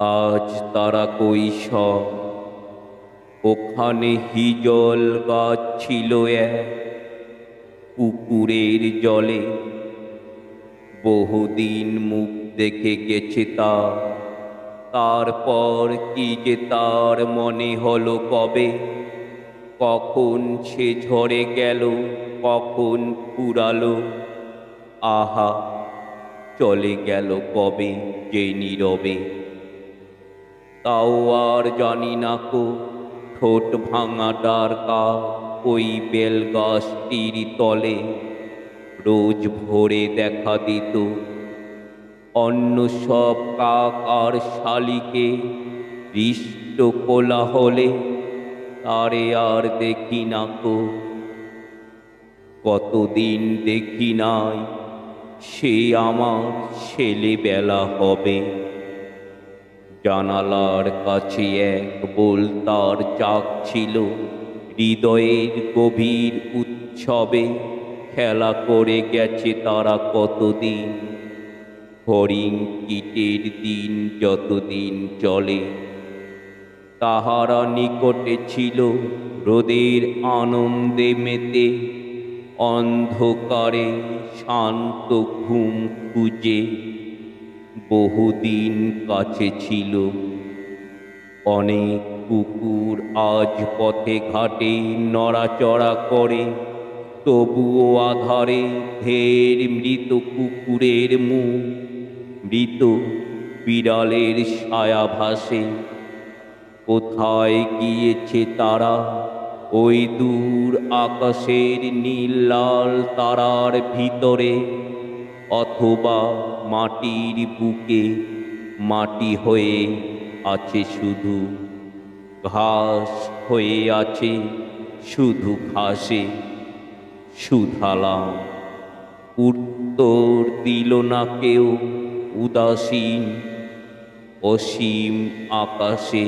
আজ তারা কৈশ ওখানে হিজল গাছ ছিল এক পুকুরের জলে। বহুদিন মুখ দেখে গেছে তার তারপর কি যে তার মনে হলো কবে? কখন সে ঝরে গেল, কখন ফুরালো? আহা, চলে গেল কবে যে নীরবে? তাও আর জানি না কো। ঠোঁট ভাঙাটার কা ওই বেল গাছটির তলে। রোজ ভোরে দেখা দিত। অন্য সব কাক আর শালিকে হৃষ্ট কোলাহলে, তারে আর দেখি না কো। কতদিন দেখি নাই, সে আমার ছেলেবেলা হবে। জানালার কাছে এক বলতার চাক ছিল। হৃদয়ের গভীর উৎসবে খেলা করে গেছে তারা কতদিন? হরিণ কীটের দিন যতদিন চলে। তাহারা নিকটে ছিল রোদের আনন্দে মেতে। অন্ধকারে শান্ত ঘুম খুঁজে বহুদিন কাছে ছিল। অনেক কুকুর আজ পথে ঘাটে নড়াচড়া করে, তবুও আধারে ঢের মৃত কুকুরের মুখ, মৃত বিড়ালের ছায়া ভাসে। কোথায় গিয়েছে তারা? ওই দূর আকাশের নীল লাল তারার ভিতরে। অথবা মাটির বুকে মাটি হয়ে আছে শুধু ঘাস হয়ে আছে শুধু ঘাসে। সুধালাম, উত্তর দিল না কেউ উদাসীন, অসীম আকাশে